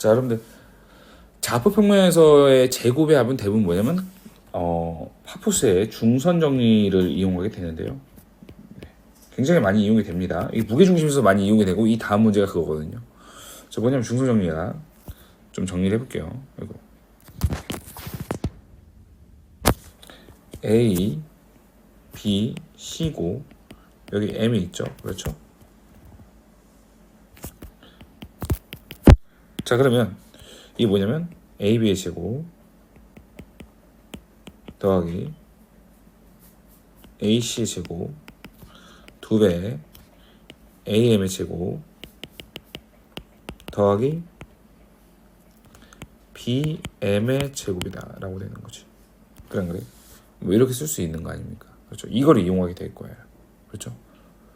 자, 여러분들 자포평면에서의 제곱의 합은 대부분 뭐냐면 어, 파포스의 중선 정리를 이용하게 되는데요. 네. 굉장히 많이 이용이 됩니다. 이 무게 중심에서 많이 이용이 되고 이 다음 문제가 그거거든요. 자, 뭐냐면 중선 정리가 좀 정리를 해볼게요. 이거 A, B, C고 여기 M이 있죠. 그렇죠? 자 그러면 이게 뭐냐면 AB의 제곱 더하기 AC의 제곱 두배 AM의 제곱 더하기 BM의 제곱이다 라고 되는 거지. 그래 그래? 뭐 이렇게 쓸 수 있는 거 아닙니까? 그렇죠? 이거를 이용하게 될 거예요. 그렇죠?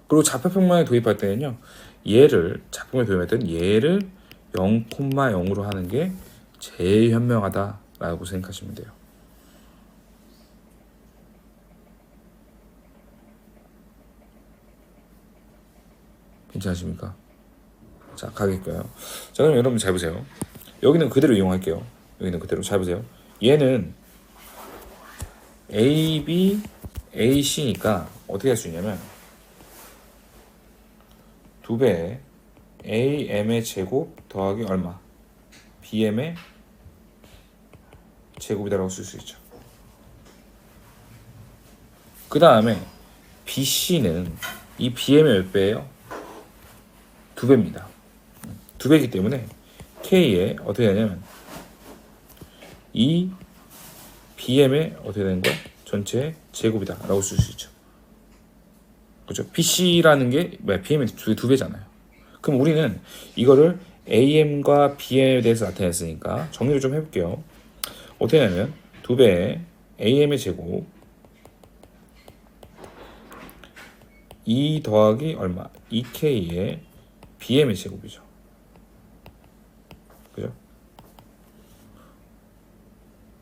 그리고 좌표평면에 도입할 때는요 얘를 좌표평면에 도입할 때는 얘를 0,0으로 하는 게 제일 현명하다라고 생각하시면 돼요. 괜찮으십니까? 자, 가겠고요. 자, 그럼 여러분 잘 보세요. 여기는 그대로 이용할게요. 여기는 그대로 잘 보세요. 얘는 A, B, A, C니까 어떻게 할 수 있냐면 두 배에 AM의 제곱 더하기 얼마? BM의 제곱이다라고 쓸 수 있죠. 그 다음에 BC는 이 BM의 몇 배예요? 두 배입니다. 두 배이기 때문에 K에 어떻게 되냐면 이 BM의 어떻게 되는 거야? 전체 제곱이다라고 쓸 수 있죠. 그죠? BC라는 게? BM의 두, 두 배잖아요. 그럼 우리는 이거를 AM과 BM에 대해서 나타냈으니까 정리를 좀 해볼게요. 어떻게 하냐면 두 배의 AM의 제곱 2 더하기 얼마? 2K의 BM의 제곱이죠. 그죠?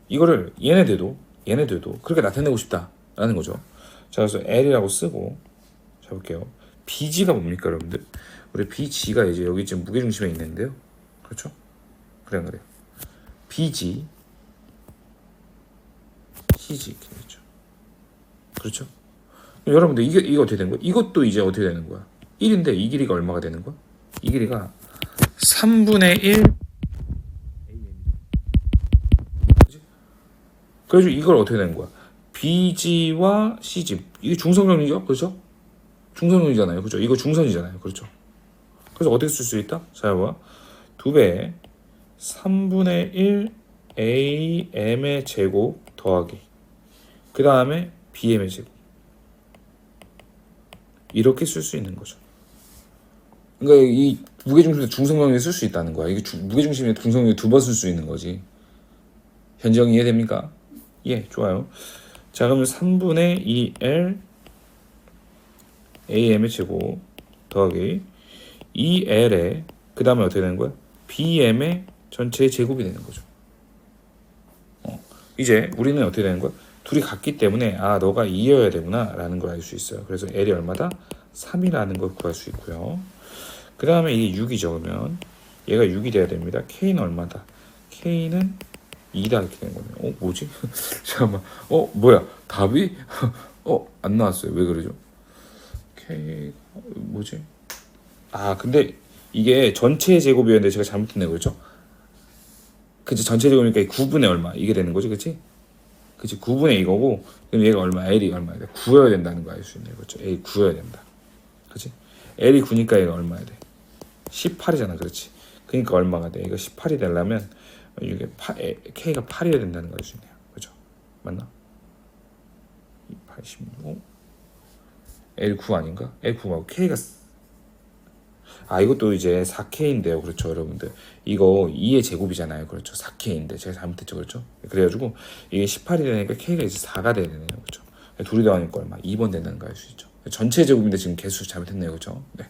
이거를 얘네들도 얘네들도 그렇게 나타내고 싶다라는 거죠. 자 그래서 L이라고 쓰고 자 볼게요. BG가 뭡니까 여러분들? 우리 BG가 이제 여기 지금 무게 중심에 있는데요. 그렇죠? 그래 그래. BG CG 이렇게 되죠. 그렇죠? 여러분들 이게 이게 어떻게 되는 거야? 이것도 이제 어떻게 되는 거야? 1인데 이 길이가 얼마가 되는 거야? 이 길이가 3분의 1 그치? 그래서 이걸 어떻게 되는 거야? BG와 CG 이게 중성정리죠? 그렇죠? 중성정리잖아요. 그렇죠? 이거 중선이잖아요. 그렇죠? 그래서 어떻게 쓸 수 있다? 자, 봐. 두 배, 3분의 1 AM의 제곱 더하기. 그 다음에 BM의 제곱. 이렇게 쓸 수 있는 거죠. 그러니까 이 무게중심에 중성정리 쓸수 있다는 거야. 이게 주- 무게중심에 중성정리 두번 쓸 수 있는 거지. 현정 이해됩니까? 예, 좋아요. 자, 그러면 3분의 2L AM의 제곱 더하기 2L에 그 다음에 어떻게 되는 거야? BM의 전체의 제곱이 되는 거죠. 어, 이제 우리는 어떻게 되는 거야? 둘이 같기 때문에 아 너가 2여야 되구나 라는 걸 알 수 있어요. 그래서 L이 얼마다? 3이라는 걸 구할 수 있고요. 그 다음에 이게 6이죠. 그러면 얘가 6이 돼야 됩니다. K는 얼마다? K는 2다 이렇게 되는 거네요. 어 뭐지? 잠깐만. 어 뭐야? 답이 어 안 나왔어요. 왜 그러죠? K 뭐지? 아 근데 이게 전체 제곱이었는데 제가 잘못했네 그렇죠? 그치 전체 제곱이니까 9분의 얼마 이게 되는 거지 그치? 그치 9분의 이거고 그럼 얘가 얼마 L이 얼마야 돼? 9여야 된다는 거 알 수 있네요 그렇죠? L 9여야 된다 그치? L이 9니까 얘가 얼마야 돼? 18이잖아 그렇지? 그러니까 얼마가 돼? 이거 18이 되려면 이게 8, K가 8이어야 된다는 거 알 수 있네요 그렇죠? 맞나? 86 L9 아닌가? L9 말고 K가 아 이것도 이제 4K인데요. 그렇죠 여러분들. 이거 2의 제곱이잖아요. 그렇죠. 4K인데. 제가 잘못했죠. 그렇죠? 그래가지고 이게 18이 되니까 K가 이제 4가 되야 되네요. 그렇죠? 둘이 더하니까 얼마? 2번 된다는 거알수 있죠. 전체 제곱인데 지금 개수 잘못했네요. 그렇죠? 네.